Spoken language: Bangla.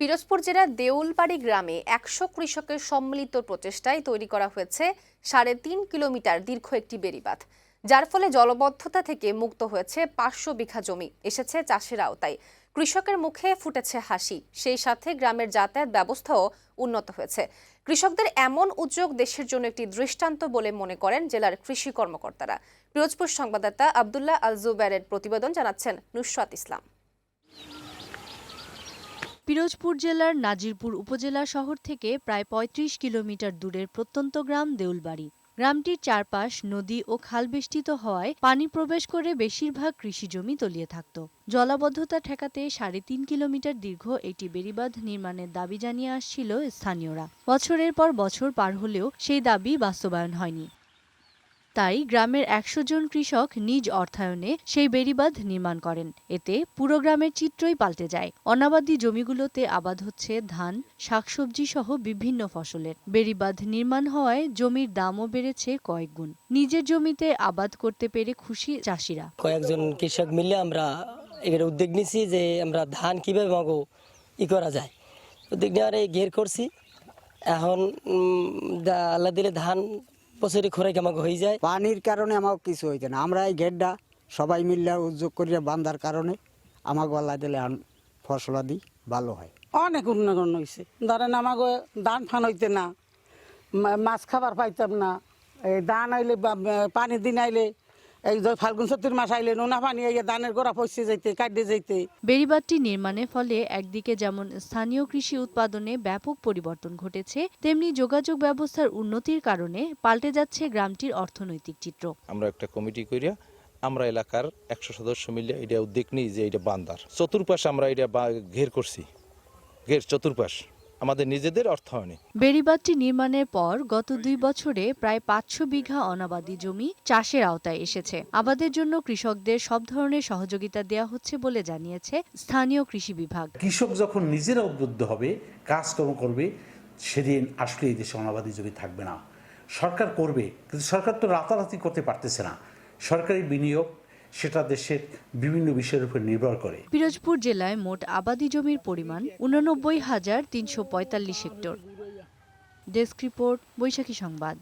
পিরোজপুর জেলার দেউলবাড়ি গ্রামে একশো কৃষকের সম্মিলিত প্রচেষ্টায় তৈরি করা হয়েছে সাড়ে তিন কিলোমিটার দীর্ঘ একটি বেড়িবাঁধ। যার ফলে জলবদ্ধতা থেকে মুক্ত হয়েছে পাঁচশো বিঘা জমি। এসেছে চাষের আওতায়। কৃষকের মুখে ফুটেছে হাসি। সেই সাথে গ্রামের যাতায়াত ব্যবস্থাও উন্নত হয়েছে। কৃষকদের এমন উদ্যোগ দেশের জন্য একটি দৃষ্টান্ত বলে মনে করেন জেলার কৃষি কর্মকর্তারা। পিরোজপুর সংবাদদাতা আবদুল্লাহ আল জুবেরের প্রতিবেদন জানাচ্ছেন নুসরাত ইসলাম। পিরোজপুর জেলার নাজিরপুর উপজেলা শহর থেকে প্রায় ৩৫ কিলোমিটার দূরের প্রত্যন্ত গ্রাম দেউলবাড়ি। গ্রামটির চারপাশ নদী ও খাল বেষ্টিত হওয়ায় পানি প্রবেশ করে বেশিরভাগ কৃষি জমি তলিয়ে থাকত। জলাবদ্ধতা ঠেকাতে সাড়ে তিন কিলোমিটার দীর্ঘ একটি বেড়িবাঁধ নির্মাণের দাবি জানিয়ে আসছিল স্থানীয়রা। বছরের পর বছর পার হলেও সেই দাবি বাস্তবায়ন হয়নি। তাই গ্রামের একশো জন কৃষক নিজ অর্থায়নে সেই বেড়িবাঁধ নির্মাণ করেন। এতে পুরো গ্রামের চিত্রই পাল্টে যায়। অনাবাদি জমিগুলোতে আবাদ হচ্ছে ধান, শাকসবজি সহ বিভিন্ন ফসলের। বেড়িবাঁধ নির্মাণ হওয়ায় জমির দামও বেড়েছে কয়েক গুণ। নিজের জমিতে আবাদ করতে পেরে খুশি চাষিরা। কয়েকজন কৃষক মিলে আমরা এখানে উদ্যোগ নিছি যে আমরা ধান কীভাবে মাগো ই করা যায়। উদ্যোগ নেওয়ার এই ঘের করছি। এখন আল্লাহ দিলে ধান বছরে খোরাক আমাকে হয়ে যায়। পানির কারণে আমাকে কিছু হইতে না। আমরা এই গেটটা সবাই মিললে উদ্যোগ করিয়া বান্ধার কারণে আমাকে আল্লাহ দিলে ফসলাদি ভালো হয়। অনেক উন্নয়ন হয়েছে ধরেন আমাকে ধান ফান হইতে না মাছ খাবার পাইতাম না। এই ধান আইলে পানি দিন আইলে এই যে ফাল্গুন চতুর মাস আইলে নোনা পানি আইয়া ধানের গোড়া পচে যাইতে কাটে যাইতে। বেড়িবাঁধটি নির্মাণের ফলে একদিকে যেমন স্থানীয় কৃষি উৎপাদনে ব্যাপক পরিবর্তন ঘটেছে তেমনি যোগাযোগ ব্যবস্থার উন্নতির কারণে পাল্টে যাচ্ছে গ্রামটির অর্থনৈতিক চিত্র। আমরা একটা কমিটি করিয়া আমরা এলাকার একশো সদস্য মিলে এটা উদ্যোগ নিই যে এটা বান্দার। চতুর্পাশ আমরা এটা বা- ঘের করছি। ঘের চতুর্পাশ। আমাদের নিজেদের অর্থায়নে। বেড়িবাঁধটি নির্মাণের পর গত দুই বছরে প্রায় পাঁচশো বিঘা অনাবাদি জমি চাষের আওতায় এসেছে। আবাদের জন্য কৃষকদের সব ধরনের সহযোগিতা দেওয়া হচ্ছে বলে জানিয়েছে স্থানীয় কৃষি বিভাগ। কৃষক যখন নিজেরা উদ্বুদ্ধ হবে কাজকর্ম করবে সেদিন আসলে এই দেশে অনাবাদী জমি থাকবে না। সরকার করবে কিন্তু সরকার তো রাতারাতি করতে পারতেছে না। সরকারি বিনিয়োগ সেটা দেশের বিভিন্ন বিষয়ের উপর নির্ভর করে। পিরোজপুর জেলায় মোট আবাদি জমির পরিমাণ উননব্বই হাজার তিনশো পঁয়তাল্লিশ হেক্টর। ডেস্ক রিপোর্ট, বৈশাখী সংবাদ।